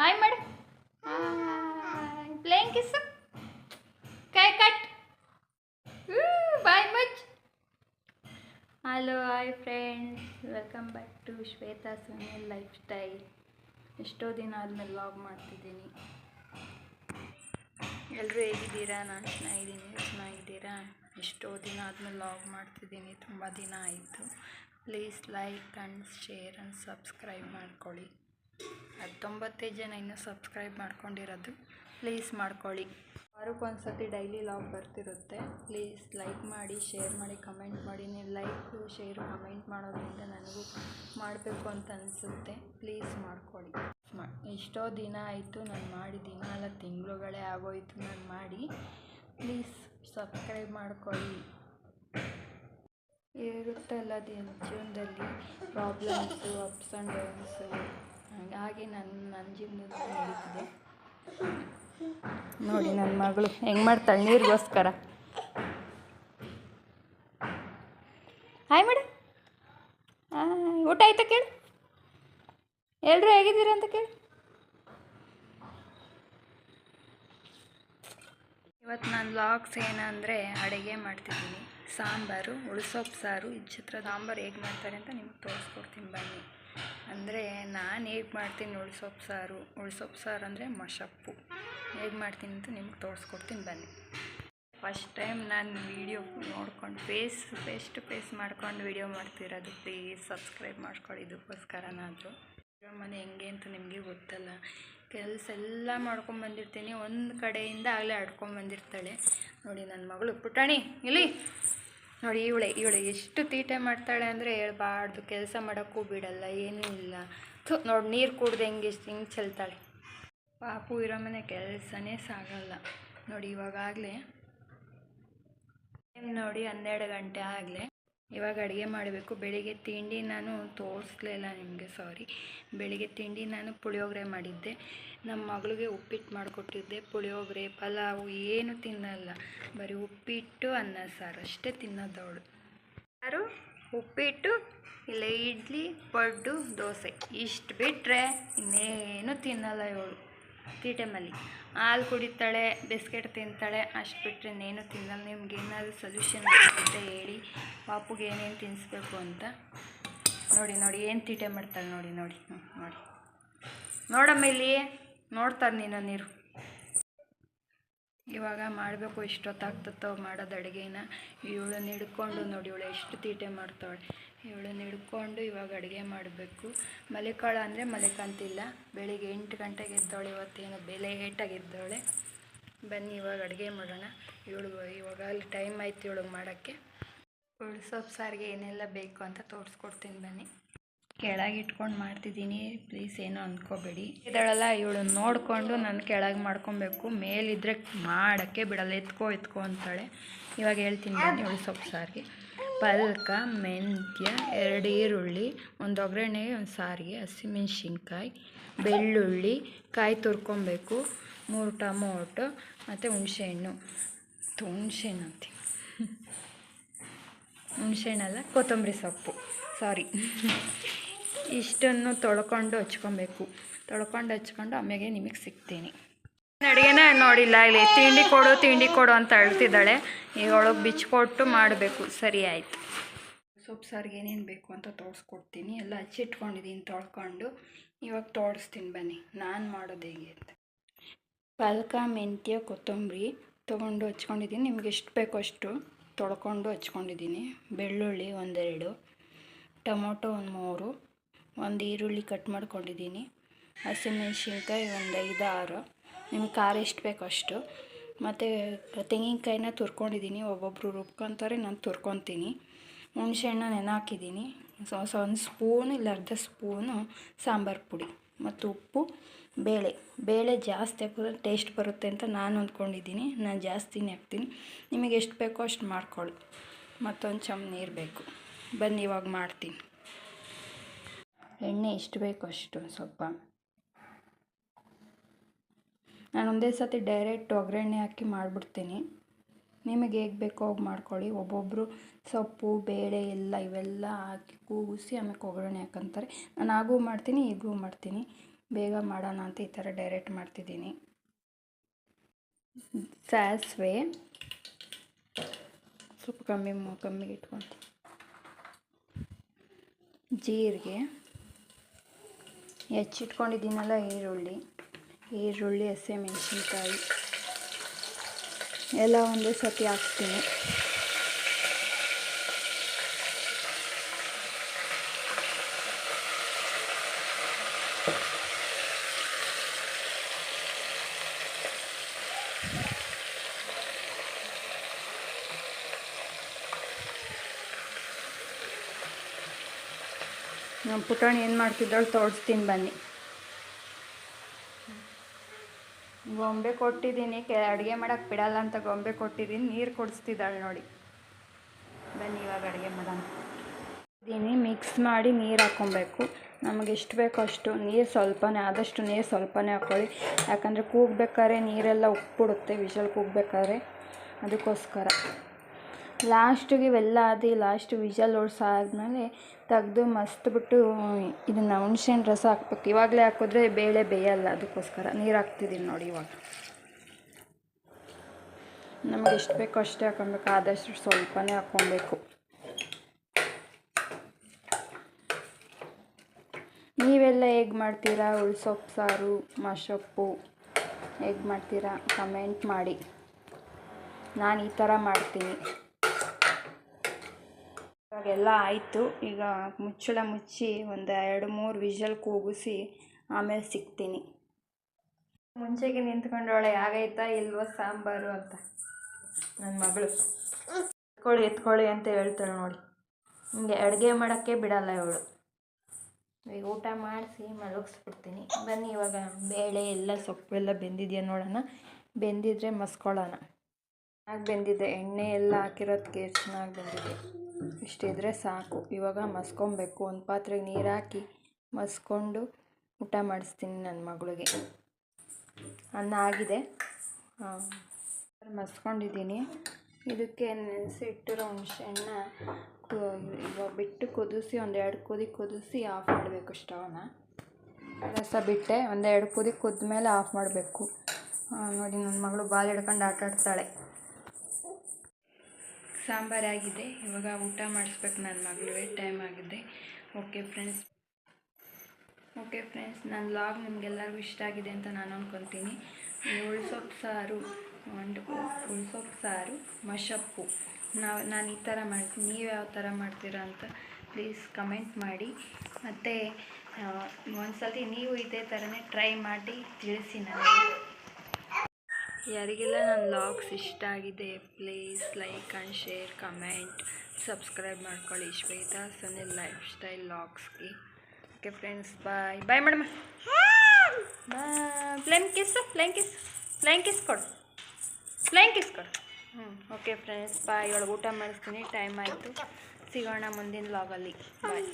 Hi ಮಾಡು. Playing kiss ಕೈ ಕಟ್. ಬಾಯ್ much hello hi friends welcome back to Shweta Sunil lifestyle ಎಷ್ಟೋ ದಿನ ಆದಮೇಲೆ ಲಾಗ್ ಮಾಡ್ತಿದ್ದೀನಿ. ಎಲ್ಲರೂ ಹೇಗಿದ್ದೀರಾ? ನಾನು ಚೆನ್ನಾಗಿದ್ದೀನಿ. ಚೆನ್ನಾಗಿದ್ದೀರಾ? ಎಷ್ಟೋ ದಿನ ಆದಮೇಲೆ ಲಾಗ್ ಮಾಡ್ತಿದ್ದೀನಿ. ತುಂಬ ದಿನ ಆಯಿತು. Please like and share and subscribe ಮಾಡ್ಕೊಳ್ಳಿ. ಹತ್ತೊಂಬತ್ತೈದು ಜನ ಇನ್ನೂ ಸಬ್ಸ್ಕ್ರೈಬ್ ಮಾಡ್ಕೊಂಡಿರೋದು. ಪ್ಲೀಸ್ ಮಾಡ್ಕೊಳ್ಳಿ. ವಾರಕ್ಕೊಂದು ಸತಿ ಡೈಲಿ ಲಾಗ್ ಬರ್ತಿರುತ್ತೆ. ಪ್ಲೀಸ್ ಲೈಕ್ ಮಾಡಿ, ಶೇರ್ ಮಾಡಿ, ಕಮೆಂಟ್ ಮಾಡಿ. ನೀವು ಲೈಕು, ಶೇರು, ಕಮೆಂಟ್ ಮಾಡೋದ್ರಿಂದ ನನಗೂ ಮಾಡಬೇಕು ಅಂತ ಅನಿಸುತ್ತೆ. ಪ್ಲೀಸ್ ಮಾಡ್ಕೊಳ್ಳಿ. ಎಷ್ಟೋ ದಿನ ಆಯಿತು ನಾನು ಮಾಡಿ ದಿನ ಅಲ್ಲ ತಿಂಗಳುಗಳೇ ಆಗೋಯ್ತು ನಾನು ಮಾಡಿ. ಪ್ಲೀಸ್ ಸಬ್ಸ್ಕ್ರೈಬ್ ಮಾಡ್ಕೊಳ್ಳಿ. ಇರುತ್ತಲ್ಲ ದಿನ ಜೀವನದಲ್ಲಿ? Problems, ups and downs. ಹಾಗಾಗಿ ನನ್ನ ನನ್ನ ಜೀವನದಲ್ಲಿ ನಡೀತಿದೆ. ನೋಡಿ ನನ್ನ ಮಗಳು, ಹೆಂಗೆ ಮಾಡ್ತಾಳೆ ನೀರಿಗೋಸ್ಕರ. ಹಾಯ್ ಮೇಡಮ್ ಊಟ ಆಯ್ತಾ ಕೇಳು. ಎಲ್ಲರೂ ಹೇಗಿದ್ದೀರ ಅಂತ ಕೇಳಿ. ಇವತ್ತು ನಾನು ಲಾಕ್ಸ್ ಏನಂದರೆ ಅಡುಗೆ ಮಾಡ್ತಿದ್ದೀನಿ. ಸಾಂಬಾರು ಉಳಿಸೋಪ್ ಸಾರು, ಈ ಚಿತ್ರ ಸಾಂಬಾರು ಹೇಗೆ ಮಾಡ್ತಾರೆ ಅಂತ ನಿಮ್ಗೆ ತೋರಿಸ್ಕೊಡ್ತೀನಿ ಬನ್ನಿ. ಅಂದರೆ ನಾನು ಹೇಗೆ ಮಾಡ್ತೀನಿ ಉಳ್ಸೊಪ್ಪು ಸಾರು. ಉಳ್ಸೊಪ್ಪು ಸಾರು ಅಂದರೆ ಮಶಪ್ಪು ಹೇಗೆ ಮಾಡ್ತೀನಿ ಅಂತ ನಿಮ್ಗೆ ತೋರಿಸ್ಕೊಡ್ತೀನಿ, ಬನ್ನಿ. ಫಸ್ಟ್ ಟೈಮ್ ನಾನು ವೀಡಿಯೋ ನೋಡ್ಕೊಂಡು ಫೇಸ್ ಫೇಸ್ ಟು ಫೇಸ್ ಮಾಡ್ಕೊಂಡು ವೀಡಿಯೋ ಮಾಡ್ತಿರೋದು. ಪ್ಲೀಸ್ ಸಬ್ಸ್ಕ್ರೈಬ್ ಮಾಡ್ಕೊಳ್ಳಿ. ಇದಕ್ಕೋಸ್ಕರನಾದರೂ ಮನೆ ಹೆಂಗೆ ಅಂತ ನಿಮಗೆ ಗೊತ್ತಲ್ಲ. ಕೆಲಸ ಎಲ್ಲ ಮಾಡ್ಕೊಂಬಂದಿರ್ತೀನಿ ಒಂದು ಕಡೆಯಿಂದ ಆಗಲೇ ಆಡ್ಕೊಂಬಂದಿರ್ತಾಳೆ ನೋಡಿ ನನ್ನ ಮಗಳು. ಪುಟಾಣಿ, ಇಲ್ಲಿ. ನೋಡಿ, ಇವಳೆ ಇವಳೆ ಎಷ್ಟು ತೀಟೆ ಮಾಡ್ತಾಳೆ ಅಂದರೆ ಹೇಳ್ಬಾರ್ದು, ಕೆಲಸ ಮಾಡೋಕ್ಕೂ ಬಿಡಲ್ಲ, ಏನೂ ಇಲ್ಲ. ಥು, ನೋಡಿ, ನೀರು ಕುಡ್ದು ಹೆಂಗೆ ಎಷ್ಟು ಹಿಂಗೆ ಚೆಲ್ತಾಳೆ. ಪಾಪು ಇರೋ ಮನೆ ಕೆಲಸನೇ ಸಾಗಲ್ಲ. ನೋಡಿ ಇವಾಗಲೇ ಟೈಮ್ ನೋಡಿ, ಹನ್ನೆರಡು ಗಂಟೆ ಆಗಲೇ. ಇವಾಗ ಅಡುಗೆ ಮಾಡಬೇಕು. ಬೆಳಿಗ್ಗೆ ತಿಂಡಿ ನಾನು ತೋರಿಸ್ಲಿಲ್ಲ ನಿಮಗೆ ಸಾರಿ ಬೆಳಿಗ್ಗೆ ತಿಂಡಿ ನಾನು ಪುಳಿಯೋಗರೆ ಮಾಡಿದ್ದೆ. ನಮ್ಮ ಮಗಳಿಗೆ ಉಪ್ಪಿಟ್ಟು ಮಾಡಿಕೊಟ್ಟಿದ್ದೆ. ಪುಳಿಯೋಗರೆ, ಪಲಾವು ಏನು ತಿನ್ನಲ್ಲ. ಬರೀ ಉಪ್ಪಿಟ್ಟು, ಅನ್ನ ಸಾರು. ಅಷ್ಟೇ ತಿನ್ನೋದವಳು ಯಾರು ಉಪ್ಪಿಟ್ಟು, ಇಲ್ಲ ಇಡ್ಲಿ, ಪಡ್ಡು, ದೋಸೆ. ಇಷ್ಟು ಬಿಟ್ಟರೆ ಇನ್ನೇನು ತಿನ್ನಲ್ಲ ಇವಳು. ಟೀ ಟೈಮಲ್ಲಿ ಹಾಲು ಕುಡಿತಾಳೆ, ಬಿಸ್ಕೆಟ್ ತಿಂತಾಳೆ. ಅಷ್ಟು ಬಿಟ್ಟರೆ ಇನ್ನೇನು ತಿನ್ನಲ್ಲ. ನಿಮ್ಗೆ ಏನಾದರೂ ಸೊಲ್ಯೂಷನ್ ಅಂತ ಹೇಳಿ. ಪಾಪುಗೆ ಏನೇನು ತಿನ್ನಿಸ್ಬೇಕು ಅಂತ. ನೋಡಿ ನೋಡಿ, ಏನು ತೀಟೆ ಮಾಡ್ತಾಳೆ ನೋಡಿ ನೋಡಿ ನೋಡಿ. ನೋಡಮ್ಮ ಇಲ್ಲಿ, ನೋಡ್ತಾರೆ ನೀನು ನೀರು. ಇವಾಗ ಮಾಡಬೇಕು ಎಷ್ಟೊತ್ತಾಗ್ತತ್ತೋ ಮಾಡೋದು ಅಡುಗೆನ. ಇವಳನ್ನ ಹಿಡ್ಕೊಂಡು ನೋಡಿ, ಇವಳು ಎಷ್ಟು ತೀಟೆ ಮಾಡ್ತಾಳೆ. ಇವಳನ್ನ ಹಿಡ್ಕೊಂಡು ಇವಾಗ ಅಡುಗೆ ಮಾಡಬೇಕು. ಮಲಿಕಾಳ ಅಂದರೆ ಮಲಿಕಂತಿಲ್ಲ. ಬೆಳಿಗ್ಗೆ ಎಂಟು ಗಂಟೆಗೆ ಎದ್ದವಳೆ, ಇವತ್ತೇನು ಬೆಲೆ ಏಟಾಗಿ ಎದ್ದವಳೆ. ಬನ್ನಿ, ಇವಾಗ ಅಡುಗೆ ಮಾಡೋಣ. ಇವಳು, ಇವಾಗ ಅಲ್ಲಿ ಟೈಮ್ ಆಯ್ತು ಇವಳಿಗೆ ಮಾಡೋಕ್ಕೆ. ಸೊಪ್ಪು ಸಾರಿಗೆ ಏನೆಲ್ಲ ಬೇಕು ಅಂತ ತೋರಿಸ್ಕೊಡ್ತೀನಿ ಬನ್ನಿ. ಕೆಳಗೆ ಇಟ್ಕೊಂಡು ಮಾಡ್ತಿದ್ದೀನಿ. ಪ್ಲೀಸ್ ಏನೋ ಅಂದ್ಕೋಬೇಡಿ ಇದಳಲ್ಲ ಇವಳು ನೋಡಿಕೊಂಡು ನಾನು ಕೆಳಗೆ ಮಾಡ್ಕೊಬೇಕು. ಮೇಲಿದ್ರೆ ಮಾಡೋಕ್ಕೆ ಬಿಡಲ್ಲ, ಎತ್ಕೋ ಎತ್ಕೋ ಅಂತಾಳೆ. ಇವಾಗ ಹೇಳ್ತೀನಿ ಬನ್ನಿ ಇವಳು ಸೊಪ್ಪು ಸಾರಿಗೆ. ಪಲ್ಕ, ಮೆಂತ್ಯ, ಎರಡು ಈರುಳ್ಳಿ, ಒಂದು ಒಗ್ಗರಣೆ, ಒಂದು ಸಾರಿಗೆ, ಹಸಿಮೆಣ್ಸಿನ್ಕಾಯಿ, ಬೆಳ್ಳುಳ್ಳಿ, ಕಾಯಿ ತುರ್ಕೊಬೇಕು, ಮೂರು ಟಮೋಟೊ, ಮತ್ತು ಹುಣಸೆಹಣ್ಣು ಹುಣಸೆಹಣ್ಣು ಅಂತೀನಿ. ಹುಣಸೆಹಣ್ಣಲ್ಲ ಕೊತ್ತಂಬರಿ ಸೊಪ್ಪು. ಸಾರಿ ಇಷ್ಟನ್ನು ತೊಳ್ಕೊಂಡು ಹಚ್ಕೊಬೇಕು. ತೊಳ್ಕೊಂಡು ಹಚ್ಕೊಂಡು ಆಮೇಲೆ ನಿಮಗೆ ಸಿಗ್ತೀನಿ. ಅಡುಗೆನ ನೋಡಿಲ್ಲ, ಇಲ್ಲಿ ತಿಂಡಿ ಕೊಡು ತಿಂಡಿ ಕೊಡು ಅಂತ ಅಳ್ತಿದ್ದಾಳೆ. ಈಗ ಒಳಗೆ ಬಿಚ್ಕೊಟ್ಟು ಮಾಡಬೇಕು. ಸರಿ ಆಯಿತು. ಸೊಪ್ಪು ಸಾರಿಗೆ ಏನೇನು ಬೇಕು ಅಂತ ತೋರಿಸ್ಕೊಡ್ತೀನಿ. ಎಲ್ಲ ಹಚ್ಚಿಟ್ಕೊಂಡಿದ್ದೀನಿ ತೊಳ್ಕೊಂಡು. ಇವಾಗ ತೋರಿಸ್ತೀನಿ ಬನ್ನಿ. ನಾನು ಮಾಡೋದು ಹೇಗೆ ಅಂತ. ಪಾಲಕ ಮೆಂತ್ಯ, ಕೊತ್ತಂಬರಿ ತೊಗೊಂಡು ಹಚ್ಕೊಂಡಿದ್ದೀನಿ ನಿಮ್ಗೆ ಎಷ್ಟು ಬೇಕೋ ಅಷ್ಟು. ತೊಳ್ಕೊಂಡು ಹಚ್ಕೊಂಡಿದ್ದೀನಿ. ಬೆಳ್ಳುಳ್ಳಿ ಒಂದೆರಡು, ಟೊಮೊಟೊ ಒಂದು ಮೂರು, ಒಂದು ಈರುಳ್ಳಿ ಕಟ್ ಮಾಡ್ಕೊಂಡಿದ್ದೀನಿ. ಹಸಿಮೆಣ್ಸಿನ್ಕಾಯಿ ಒಂದು ಐದು ಆರು ನಿಮ್ಗೆ ಖಾರ ಎಷ್ಟು ಬೇಕೋ ಅಷ್ಟು. ಮತ್ತು ತೆಂಗಿನಕಾಯಿನ ತುರ್ಕೊಂಡಿದ್ದೀನಿ. ಒಬ್ಬೊಬ್ಬರು ರುಬ್ಕೊತಾರೆ, ನಾನು ತುರ್ಕೊತೀನಿ. ಹುಣಸೆಹಣ್ಣು ನೆನೆ ಹಾಕಿದ್ದೀನಿ ಸೊ ಒಂದು ಸ್ಪೂನ್ ಇಲ್ಲ, ಅರ್ಧ ಸ್ಪೂನು ಸಾಂಬಾರು ಪುಡಿ. ಮತ್ತು ಉಪ್ಪು, ಬೇಳೆ. ಬೇಳೆ ಜಾಸ್ತಿ ಹಾಕಿದ್ರೆ ಟೇಸ್ಟ್ ಬರುತ್ತೆ ಅಂತ ನಾನು ಅಂದ್ಕೊಂಡಿದ್ದೀನಿ. ನಾನು ಜಾಸ್ತಿನೇ ಹಾಕ್ತೀನಿ ನಿಮಗೆ ಎಷ್ಟು ಬೇಕೋ ಅಷ್ಟು ಮಾಡ್ಕೊಳ್ಳಿ. ಮತ್ತೊಂದು ಚಮ್ ನೀರು ಬೇಕು. ಬನ್ನಿ, ಇವಾಗ ಮಾಡ್ತೀನಿ. ಎಣ್ಣೆ ಎಷ್ಟು ಬೇಕೋ ಅಷ್ಟು ಸ್ವಲ್ಪ. ನಾನು ಒಂದೇ ಸತಿ ಡೈರೆಕ್ಟ್ ಒಗ್ಗರಣೆ ಹಾಕಿ ಮಾಡಿಬಿಡ್ತೀನಿ. ನಿಮಗೆ ಹೇಗೆ ಬೇಕೋ ಹೋಗಿ ಮಾಡ್ಕೊಳ್ಳಿ. ಒಬ್ಬೊಬ್ಬರು ಸೊಪ್ಪು, ಬೇಳೆ ಎಲ್ಲ ಇವೆಲ್ಲ ಹಾಕಿ ಕೂಗಿಸಿ ಆಮೇಲೆ ಒಗ್ಗರಣೆ ಹಾಕಂತಾರೆ. ನಾನು ಹಾಗೂ ಮಾಡ್ತೀನಿ ಈಗೂ ಮಾಡ್ತೀನಿ. ಬೇಗ ಮಾಡೋಣ ಅಂತ ಈ ಥರ ಡೈರೆಕ್ಟ್ ಮಾಡ್ತಿದ್ದೀನಿ. ಸಾಸಿವೆ ಸ್ವಲ್ಪ ಕಮ್ಮಿ ಕಮ್ಮಿಗೆ ಇಟ್ಕೊಳ್ತೀನಿ. ಜೀರಿಗೆ. ಹೆಚ್ಚಿಟ್ಕೊಂಡಿದ್ದೀನಲ್ಲ ಈರುಳ್ಳಿ. ಈರುಳ್ಳಿ, ಹಸಿಮೆಣಸಿನ್ಕಾಯಿ. ಎಲ್ಲ ಒಂದು ಸತಿ ಹಾಕ್ತೀನಿ. ನಮ್ಮ ಪುಟಾಣಿ ಏನು ಮಾಡ್ತಿದ್ದಾಳು ತೋರಿಸ್ತೀನಿ ಬನ್ನಿ. ಗೊಂಬೆ ಕೊಟ್ಟಿದ್ದೀನಿ. ಕೆ, ಅಡುಗೆ ಮಾಡೋಕ್ಕೆ ಬಿಡಲ್ಲ ಅಂತ ಗೊಂಬೆ ಕೊಟ್ಟಿದ್ದೀನಿ. ನೀರು ಕುಡಿಸ್ತಿದ್ದಾಳೆ ನೋಡಿ. ಬನ್ನಿ, ಇವಾಗ ಅಡುಗೆ ಮಾಡೋಣ. ಮಿಕ್ಸ್ ಮಾಡಿ ನೀರು ಹಾಕ್ಕೊಬೇಕು. ನಮಗೆ ಎಷ್ಟು ಬೇಕೋ ಅಷ್ಟು ನೀರು ಸ್ವಲ್ಪನೇ ಆದಷ್ಟು ನೀರು ಸ್ವಲ್ಪನೇ ಹಾಕ್ಕೊಳ್ಳಿ ಯಾಕಂದರೆ ಕೂಗ್ಬೇಕಾದ್ರೆ ನೀರೆಲ್ಲ ಉಪ್ಪಿಡುತ್ತೆ, ವಿಷಲ್ ಕೂಗ್ಬೇಕಾದ್ರೆ. ಅದಕ್ಕೋಸ್ಕರ. ಲಾಸ್ಟಿಗೆ ಇವೆಲ್ಲ ಆದಿ ಲಾಸ್ಟ್ ವಿಷಲ್ ಓಡಿಸಾದ್ಮೇಲೆ ತೆಗ್ದು ಮಸ್ತ್ ಬಿಟ್ಟು ಇದನ್ನು ಹುಣ್ಸೆಹಣ್ಣು ರಸ ಹಾಕ್ಬೇಕು. ಇವಾಗಲೇ ಹಾಕಿದ್ರೆ ಬೇಳೆ ಬೇಯಲ್ಲ, ಅದಕ್ಕೋಸ್ಕರ. ನೀರು ಹಾಕ್ತಿದ್ದೀನಿ ನೋಡಿ ಇವಾಗ. ನಮಗೆ ಎಷ್ಟು ಬೇಕೋ ಅಷ್ಟೇ ಹಾಕೊಬೇಕು ಆದಷ್ಟು ಸ್ವಲ್ಪನೇ ಹಾಕ್ಕೊಬೇಕು. ನೀವೆಲ್ಲ ಹೇಗೆ ಮಾಡ್ತೀರಾ? ಉಳ್ಸೊಪ್ಪು, ಸಾರು, ಮಶೊಪ್ಪು ಹೇಗೆ ಮಾಡ್ತೀರಾ? ಕಮೆಂಟ್ ಮಾಡಿ. ನಾನು ಈ ಥರ ಮಾಡ್ತೀನಿ. ಇವಾಗೆಲ್ಲ ಆಯಿತು. ಈಗ ಮುಚ್ಚಳ ಮುಚ್ಚಿ ಒಂದು ಎರಡು ಮೂರು ವಿಷಲ್ ಕೂಗಿಸಿ ಆಮೇಲೆ ಸಿಗ್ತೀನಿ ಮುಂಚೆಗೆ ನಿಂತ್ಕೊಂಡವಳೆ ಆಗೈತಾ ಇಲ್ವೋ ಸಾಂಬಾರು ಅಂತ. ನನ್ನ ಮಗಳು. ಎತ್ಕೊಳ್ಳಿ ಎತ್ಕೊಳ್ಳಿ ಅಂತ ಹೇಳ್ತಾಳೆ ನೋಡಿ. ಹಿಂಗೆ ಅಡುಗೆ ಮಾಡೋಕ್ಕೆ ಬಿಡಲ್ಲ ಇವಳು. ಈಗ ಊಟ ಮಾಡಿಸಿ ಮಲಗಿಸ್ಬಿಡ್ತೀನಿ. ಬನ್ನಿ, ಇವಾಗ ಬೇಳೆ ಎಲ್ಲ, ಸೊಪ್ಪು ಎಲ್ಲ ಬೆಂದಿದೆಯಾ ನೋಡೋಣ. ಬೆಂದಿದ್ರೆ ಮಸ್ಕೊಳ್ಳೋಣ. ಚೆನ್ನಾಗಿ ಬೆಂದಿದೆ. ಎಣ್ಣೆ ಎಲ್ಲ ಹಾಕಿರೋದಕ್ಕೆ ಚೆನ್ನಾಗಿ ಬೆಂದಿದೆ. ಇಷ್ಟಿದ್ರೆ ಸಾಕು. ಇವಾಗ ಮಸ್ಕೊಬೇಕು. ಒಂದು ಪಾತ್ರೆಗೆ ನೀರು ಹಾಕಿ ಮಸ್ಕೊಂಡು ಊಟ ಮಾಡಿಸ್ತೀನಿ ನನ್ನ ಮಗಳಿಗೆ. ಅನ್ನ ಆಗಿದೆ. ಮಸ್ಕೊಂಡಿದ್ದೀನಿ. ಇದಕ್ಕೆ ನೆನೆಸಿಟ್ಟಿರೋ ಹುಣಸೆಹಣ್ಣ ಕು ಇವಾಗ ಬಿಟ್ಟು ಕುದಿಸಿ ಒಂದೆರಡು ಕುದಿ ಕುದಿಸಿ ಆಫ್ ಮಾಡಬೇಕು ಸ್ಟವ್ನ. ರಸ ಬಿಟ್ಟೆ. ಒಂದೆರಡು ಕುದಿ ಕುದ್ಮೇಲೆ ಆಫ್ ಮಾಡಬೇಕು. ನೋಡಿ ನನ್ನ ಮಗಳು ಬಾಲ್ ಹಿಡ್ಕೊಂಡು ಆಟ ಆಡ್ತಾಳೆ ಸಾಂಬಾರಾಗಿದೆ. ಇವಾಗ ಊಟ ಮಾಡಿಸ್ಬೇಕು ನನ್ನ ಮಗಳಿಗೆ ಟೈಮ್ ಆಗಿದೆ. ಓಕೆ ಫ್ರೆಂಡ್ಸ್ ಓಕೆ ಫ್ರೆಂಡ್ಸ್ ನನ್ನ ಲಾಗ್ ನಿಮಗೆಲ್ಲರಿಗೂ ಇಷ್ಟ ಆಗಿದೆ ಅಂತ ನಾನು ಅಂದ್ಕೊತೀನಿ ಉಳ್ಸೊಪ್ಪು ಸಾರು ಒಂದು ಉಳ್ಸೊಪ್ಪು ಸಾರು, ಮಶಪ್ಪು. ನಾವು, ನಾನು ಈ ಥರ ಮಾಡ್ತೀನಿ ನೀವು ಯಾವ ಥರ ಮಾಡ್ತೀರಾ ಅಂತ ಪ್ಲೀಸ್ ಕಮೆಂಟ್ ಮಾಡಿ. ಮತ್ತು ಒಂದ್ಸತಿ ನೀವು ಇದೇ ಥರನೇ ಟ್ರೈ ಮಾಡಿ ತಿಳಿಸಿ ನನಗೆ. ಯಾರಿಗೆಲ್ಲ ನನ್ನ ಲಾಗ್ಸ್ ಇಷ್ಟ ಆಗಿದೆ please like and share comment subscribe ಮಾಡ್ಕೊಳ್ಳಿ Shweta Sunil lifestyle ಲಾಗ್ಸ್ಗೆ okay friends bye bye madam flying kiss flying kiss flying kiss ಕೊಡು. ಫ್ಲೈನ್ ಕಿಸ್ ಕೊಡು. ಹ್ಞೂ ಓಕೆ ಫ್ರೆಂಡ್ಸ್ ಬಾಯ್ ಒಳಗೆ ಊಟ ಮಾಡಿಸ್ತೀನಿ ಟೈಮ್ ಆಯಿತು. ಸಿಗೋಣ ಮುಂದಿನ ಲಾಗಲ್ಲಿ ಬಾಯ್